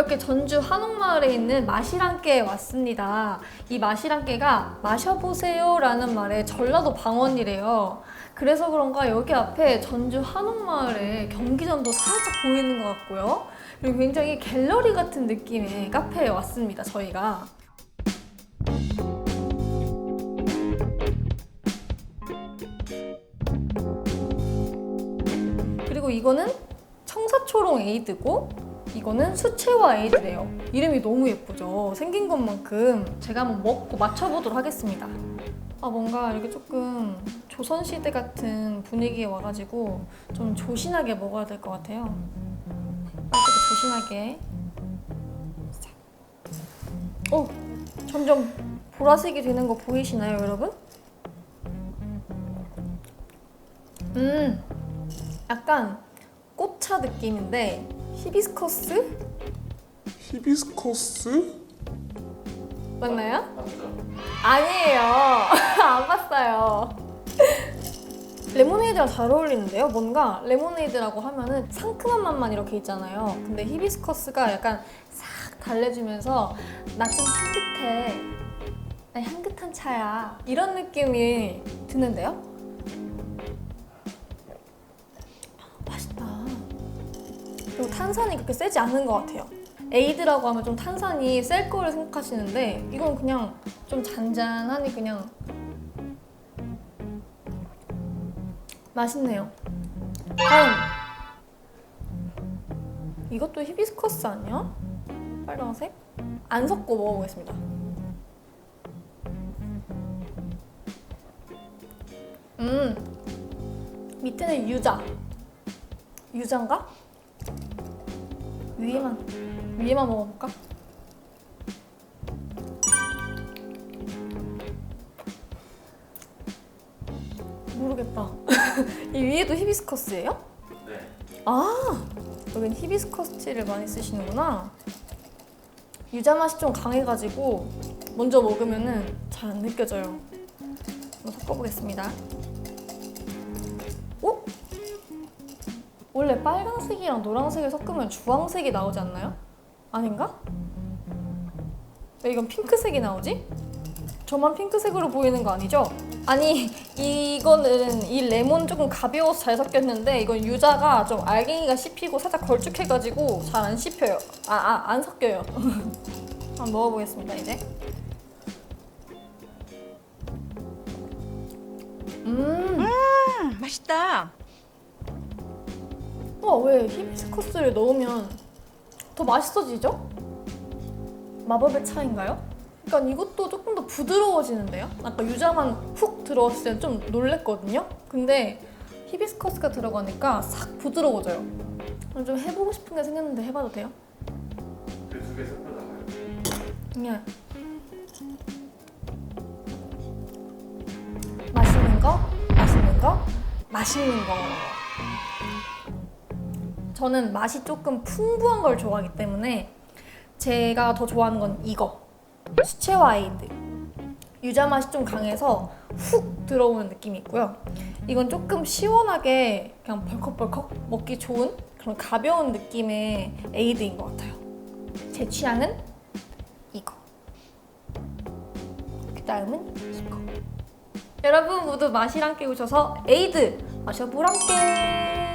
네, 이렇게 전주 한옥마을에 있는 마시랑께에 왔습니다. 이 마시랑께가 마셔보세요 라는 말에 전라도 방언이래요. 그래서 그런가 여기 앞에 전주 한옥마을의 경기전도 살짝 보이는 것 같고요. 그리고 굉장히 갤러리 같은 느낌의 카페에 왔습니다, 저희가. 그리고 이거는 청사초롱 에이드고 이거는 수채화 에이드래요. 이름이 너무 예쁘죠. 생긴 것만큼 제가 한번 먹고 맞춰보도록 하겠습니다. 아 뭔가 이렇게 조금 조선시대 같은 분위기에 와가지고 좀 조신하게 먹어야 될 것 같아요. 조신하게. 자. 어, 점점 보라색이 되는 거 보이시나요, 여러분? 음, 약간 꽃차 느낌인데 히비스커스 히비스커스? 맞나요? 아니에요. 안 봤어요. 레모네이드랑 잘 어울리는데요? 뭔가 레모네이드라고 하면은 상큼한 맛만 이렇게 있잖아요. 근데 히비스커스가 약간 싹 달래주면서 나 좀 향긋해. 나 향긋한 차야. 이런 느낌이 드는데요? 그리고 탄산이 그렇게 세지 않은 것 같아요. 에이드라고 하면 좀 탄산이 셀 거를 생각하시는데 이건 그냥 좀 잔잔하니 그냥 맛있네요. 다음 이것도 히비스커스 아니야? 빨간색? 안 섞고 먹어보겠습니다. 음 밑에는 유자. 유자인가? 위에만 위에만 먹어볼까? 모르겠다. 이 위에도 히비스커스예요? 네. 아, 여긴 히비스커스 티를 많이 쓰시는구나. 유자 맛이 좀 강해가지고 먼저 먹으면은 잘 안 느껴져요. 한번 섞어보겠습니다. 오? 원래 빨간색이랑 노란색을 섞으면 주황색이 나오지 않나요? 아닌가? 왜 이건 핑크색이 나오지? 저만 핑크색으로 보이는 거 아니죠? 아니 이거는 이 레몬 조금 가벼워서 잘 섞였는데 이건 유자가 좀 알갱이가 씹히고 살짝 걸쭉해가지고 잘 안 씹혀요. 아아안 섞여요. 한번 먹어보겠습니다 이제. 음, 음, 맛있다. 와왜 히비스커스를 넣으면 더 맛있어지죠? 마법의 차인가요? 그러니까 이것도 조금 더 부드러워지는데요? 아까 유자만 훅 들어왔을 때좀 놀랬거든요? 근데 히비스커스가 들어가니까 싹 부드러워져요. 좀 해보고 싶은 게 생겼는데 해봐도 돼요? 그두개. 그냥 맛있는 거, 맛있는 거, 맛있는 거. 저는 맛이 조금 풍부한 걸 좋아하기 때문에 제가 더 좋아하는 건 이거 수채화이드 유자 맛이 좀 강해서 훅 들어오는 느낌이 있고요. 이건 조금 시원하게 그냥 벌컥벌컥 먹기 좋은 그런 가벼운 느낌의 에이드인 것 같아요. 제 취향은 이거. 그 다음은 이거. 여러분 모두 맛이랑 깨우셔서 에이드 마셔보랑께.